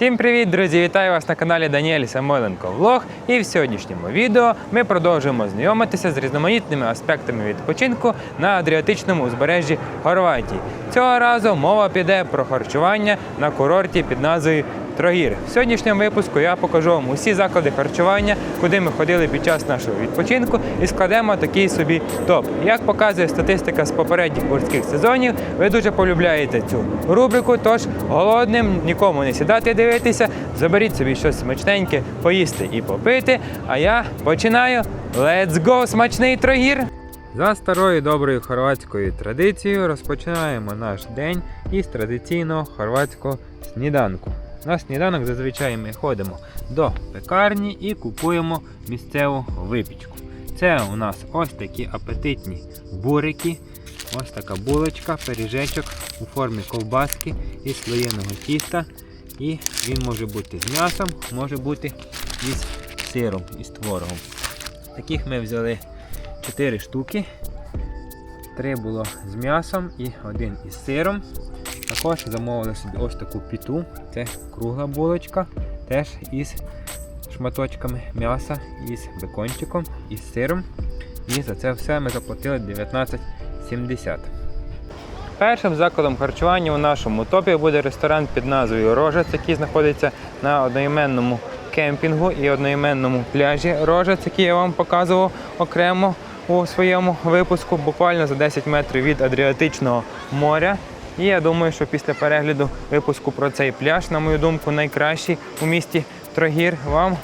Всім привіт, друзі! Вітаю вас на каналі Даніель Самойленко Влог. І в сьогоднішньому відео ми продовжуємо знайомитися з різноманітними аспектами відпочинку на Адріатичному узбережжі Хорватії. Цього разу мова піде про харчування на курорті під назвою Трогір. В сьогоднішньому випуску я покажу вам усі заклади харчування, куди ми ходили під час нашого відпочинку, і складемо такий собі топ. Як показує статистика з попередніх морських сезонів, ви дуже полюбляєте цю рубрику. Тож голодним нікому не сідати дивитися. Заберіть собі щось смачненьке, поїсти і попити. А я починаю. Let's go! Смачний трогір! За старою доброю хорватською традицією розпочинаємо наш день із традиційного хорватського сніданку. На сніданок зазвичай ми ходимо до пекарні і купуємо місцеву випічку. Це у нас ось такі апетитні бурики, ось така булочка, пиріжечок у формі ковбаски із слоєного тіста. І він може бути з м'ясом, може бути із сиром, із творогом. Таких ми взяли 4 штуки. Три було з м'ясом і один із сиром. Також замовили собі ось таку піту. Це кругла булочка, теж із шматочками м'яса, із бекончиком, із сиром. І за це все ми заплатили 19,70. Першим закладом харчування у нашому топі буде ресторан під назвою Рожець, який знаходиться на одноіменному кемпінгу і одноіменному пляжі Рожець, який я вам показував окремо у своєму випуску, буквально за 10 метрів від Адріатичного моря. І я думаю, що після перегляду випуску про цей пляж, на мою думку, найкращий у місті Трогір, вам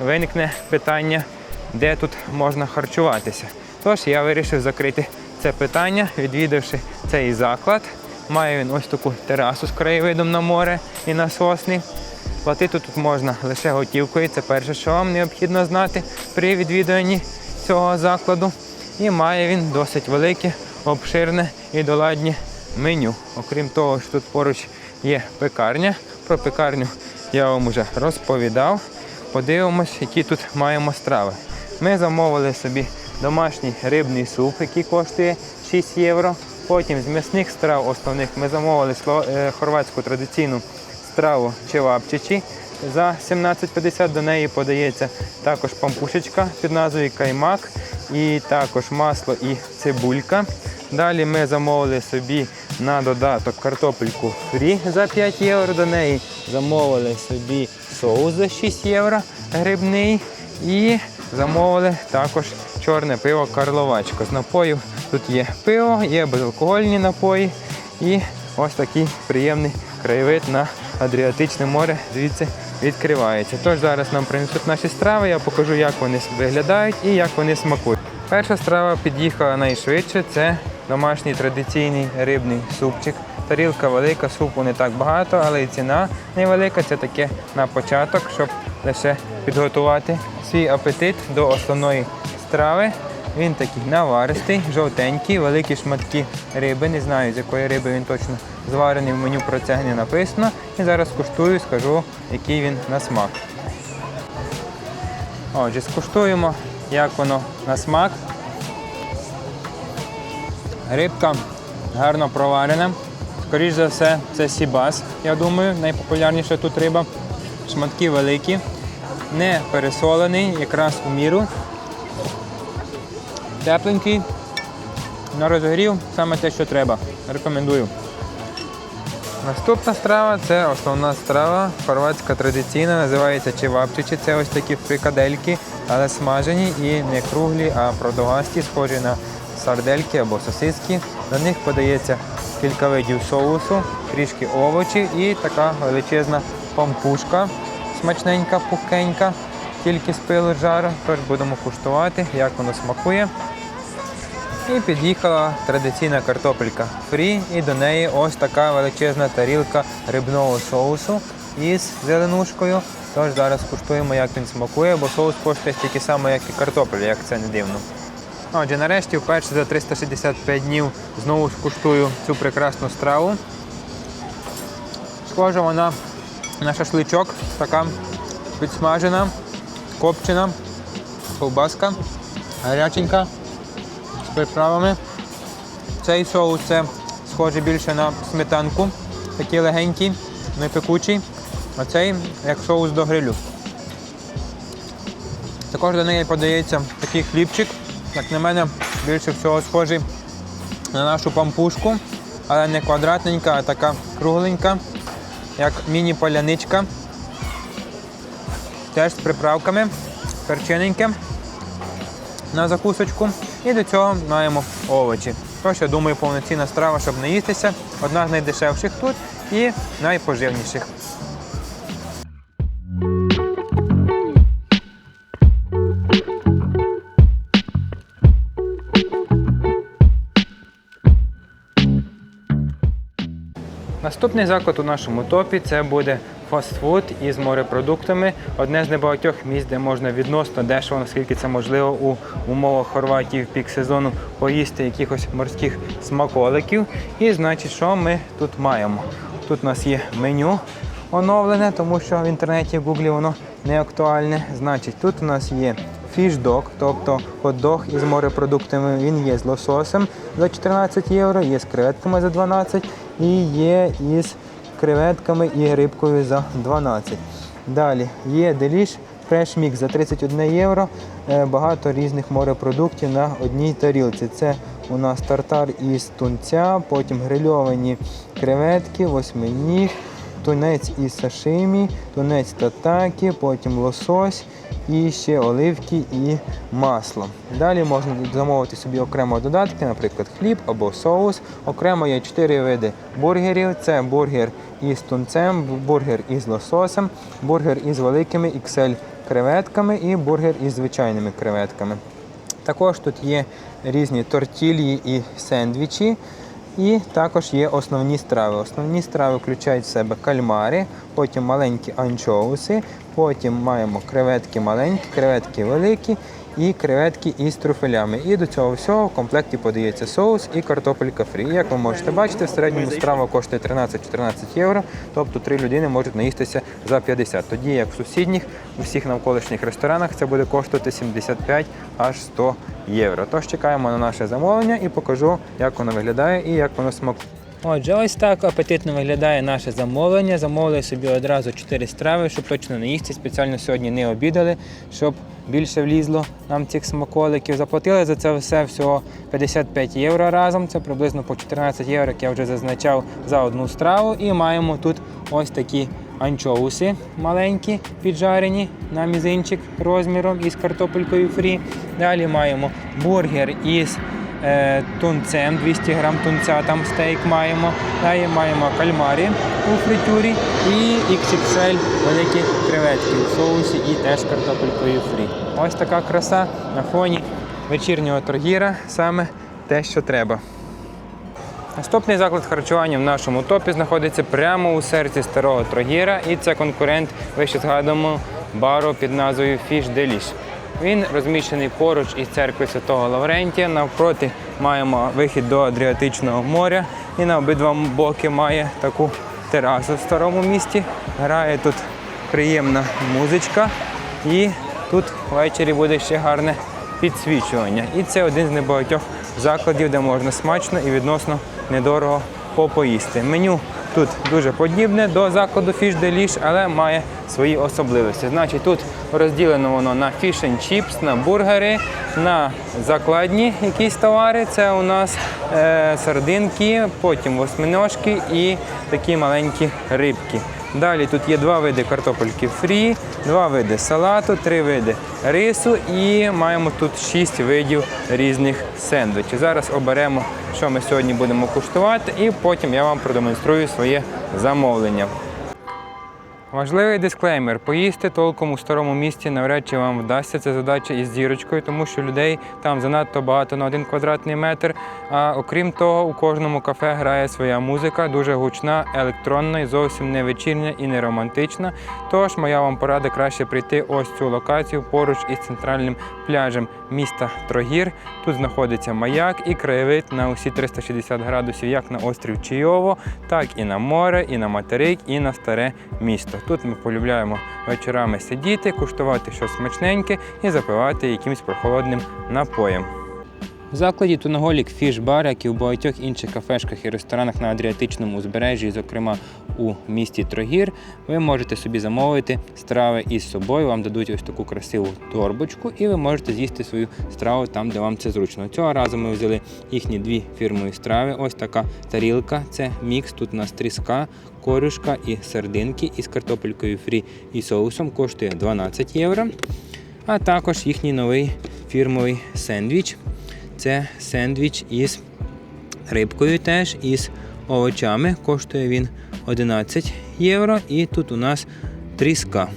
виникне питання, де тут можна харчуватися. Тож я вирішив закрити це питання, відвідавши цей заклад. Має він ось таку терасу з краєвидом на море і на сосни. Платити тут можна лише готівкою. Це перше, що вам необхідно знати при відвідуванні цього закладу. І має він досить велике, обширне і доладнє меню. Окрім того, що тут поруч є пекарня. Про пекарню я вам вже розповідав. Подивимось, які тут маємо страви. Ми замовили собі домашній рибний суп, який коштує 6 євро. Потім з м'ясних страв основних ми замовили е, хорватську традиційну страву чевапчичі. За 17,50 до неї подається також пампушечка під назвою каймак, і також масло і цибулька. Далі ми замовили собі на додаток картопельку фрі за 5 євро. До неї замовили собі соус за 6 євро грибний. І замовили також чорне пиво Карловачко. З напоїв тут є пиво, є безалкогольні напої і ось такий приємний краєвид на Адріатичне море звідси відкривається. Тож зараз нам принесуть наші страви, я покажу, як вони виглядають і як вони смакують. Перша страва під'їхала найшвидше. Це домашній традиційний рибний супчик. Тарілка велика, супу не так багато, але і ціна невелика. Це таке на початок, щоб лише підготувати свій апетит до основної страви. Він такий наваристий, жовтенький, великі шматки риби. Не знаю, з якої риби він точно зварений, в меню про це не написано. І зараз куштую, скажу, який він на смак. Отже, скуштуємо, як воно на смак. Рибка гарно проварена. Скоріше за все, це сібас, я думаю, найпопулярніша тут риба. Шматки великі, не пересолений, якраз у міру. Тепленький, на розогрів саме те, що треба. Рекомендую. Наступна страва це основна страва, хорватська традиційна, називається чевапчичі. Це ось такі фрикадельки, але смажені і не круглі, а продовгасті, схожі на сардельки або сосиски. До них подається кілька видів соусу, трішки овочів і така величезна пампушка, смачненька, пухкенька, тільки з пилу жару. Тож будемо куштувати, як воно смакує. І під'їхала традиційна картопелька фрі, і до неї ось така величезна тарілка рибного соусу із зеленушкою. Тож зараз куштуємо, як він смакує, бо соус коштує стільки само, як і картопель, як це не дивно. Отже, нарешті вперше за 365 днів знову скуштую цю прекрасну страву. Схожа вона на шашличок, така підсмажена, копчена, ковбаска, гаряченька з приправами. Цей соус це схоже більше на сметанку, такий легенький, не пекучий. А цей як соус до грилю. Також до неї подається такий хлібчик, як на мене, більше всього схожий на нашу пампушку, але не квадратненька, а така кругленька, як міні-поляничка. Теж з приправками, перчиненьке на закусочку. І до цього маємо овочі. Тож, я думаю, повноцінна страва, щоб не їстися. Одна з найдешевших тут і найпоживніших. Наступний заклад у нашому топі це буде фастфуд із морепродуктами. Одне з небагатьох місць, де можна відносно дешево, наскільки це можливо у умовах Хорватії в пік сезону поїсти якихось морських смаколиків. І значить, що ми тут маємо? Тут у нас є меню оновлене, тому що в інтернеті в Гуглі воно не актуальне. Значить, тут у нас є фішдог, тобто хот-дог із морепродуктами. Він є з лососем за 14 євро, є з креветками за 12 і є із креветками і рибкою за 12. Далі є деліш Fresh Mix за 31 євро. Е, Багато різних морепродуктів на одній тарілці. Це у нас тартар із тунця, потім грильовані креветки, восьминіг, тунець із сашимі, тунець татакі, потім лосось і ще оливки і масло. Далі можна замовити собі окремо додатки, наприклад, хліб або соус. Окремо є 4 види бургерів. Це бургер із тунцем, бургер із лососем, бургер із великими XL креветками і бургер із звичайними креветками. Також тут є різні тортілії і сендвічі. І також є основні страви. Основні страви включають в себе кальмари, потім маленькі анчоуси, потім маємо креветки маленькі, креветки великі і креветки із труфелями. І до цього всього в комплекті подається соус і картопелька фрі. Як ви можете бачити, в середньому страва коштує 13-14 євро, тобто три людини можуть наїстися за 50. Тоді як в сусідніх, у всіх навколишніх ресторанах це буде коштувати 75 аж 100 євро. Тож чекаємо на наше замовлення і покажу, як воно виглядає і як воно смакує. Отже, ось так апетитно виглядає наше замовлення. Замовили собі одразу 4 страви, щоб точно не їсти. Спеціально сьогодні не обідали, щоб більше влізло нам цих смаколиків. Заплатили за це все всього 55 євро разом. Це приблизно по 14 євро, як я вже зазначав, за одну страву. І маємо тут ось такі анчоуси маленькі, піджарені на мізинчик розміром із картопелькою фрі. Далі маємо бургер із тунцем, 200 грам тунця, там стейк маємо. Далі маємо кальмарі у фритюрі і XXL великі креветки у соусі і теж картопелькою фрі. Ось така краса на фоні вечірнього торгіра, саме те, що треба. Наступний заклад харчування в нашому топі знаходиться прямо у серці старого Трогіра, і це конкурент вище згаданому бару під назвою Fish Delish. Він розміщений поруч із церквою Святого Лаврентія. Навпроти маємо вихід до Адріатичного моря і на обидва боки має таку терасу в старому місті. Грає тут приємна музичка, і тут ввечері буде ще гарне підсвічування. І це один з небагатьох закладів, де можна смачно і відносно недорого попоїсти. Меню тут дуже подібне до закладу Fish Delish, але має свої особливості. Значить, тут розділено воно на and chips, на бургери, на закладні якісь товари. Це у нас е, сардинки, потім восьминожки і такі маленькі рибки. Далі тут є два види картопельки фрі, два види салату, три види рису і маємо тут шість видів різних сендвічів. Зараз оберемо, що ми сьогодні будемо куштувати, і потім я вам продемонструю своє замовлення. Важливий дисклеймер: поїсти толком у старому місті навряд чи вам вдасться. Це задача із зірочкою, тому що людей там занадто багато на один квадратний метр. А окрім того, у кожному кафе грає своя музика, дуже гучна, електронна і зовсім не вечірня і не романтична. Тож моя вам порада краще прийти ось цю локацію поруч із центральним пляжем міста Трогір. Тут знаходиться маяк і краєвид на усі 360 градусів, як на острів Чийово, так і на море, і на материк, і на старе місто. Тут ми полюбляємо вечорами сидіти, куштувати щось смачненьке і запивати якимось прохолодним напоєм. В закладі Туноголік Фіш Бар, як і в багатьох інших кафешках і ресторанах на Адріатичному узбережжі, зокрема у місті Трогір, ви можете собі замовити страви із собою. Вам дадуть ось таку красиву торбочку, і ви можете з'їсти свою страву там, де вам це зручно. Цього разу ми взяли їхні дві фірмові страви. Ось така тарілка. Це мікс. Тут у нас тріска, корюшка і сардинки із картопелькою фрі і соусом. Коштує 12 євро. А також їхній новий фірмовий сендвіч. Це сендвіч із рибкою теж, із овочами. Коштує він 11 євро. І тут у нас тріска.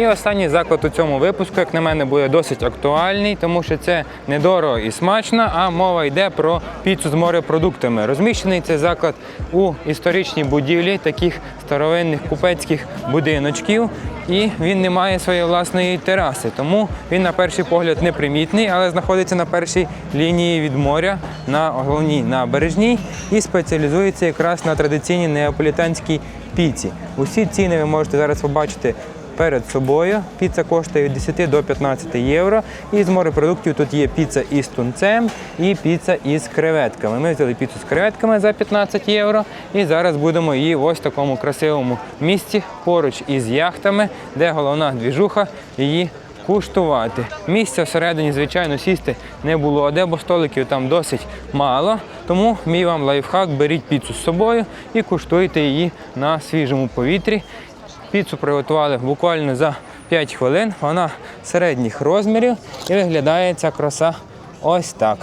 І останній заклад у цьому випуску, як на мене, буде досить актуальний, тому що це недорого і смачно, а мова йде про піцу з морепродуктами. Розміщений цей заклад у історичній будівлі таких старовинних купецьких будиночків, і він не має своєї власної тераси. Тому він на перший погляд непримітний, але знаходиться на першій лінії від моря на головній набережній і спеціалізується якраз на традиційній неаполітанській піці. Усі ціни ви можете зараз побачити перед собою. Піца коштує від 10 до 15 євро. І з морепродуктів тут є піца із тунцем і піца із креветками. Ми взяли піцу з креветками за 15 євро. І зараз будемо її в ось такому красивому місці поруч із яхтами, де головна двіжуха її куштувати. Місця всередині, звичайно, сісти не було, де, бо столиків там досить мало. Тому мій вам лайфхак, беріть піцу з собою і куштуйте її на свіжому повітрі. Піцу приготували буквально за 5 хвилин. Вона середніх розмірів і виглядає ця краса ось так.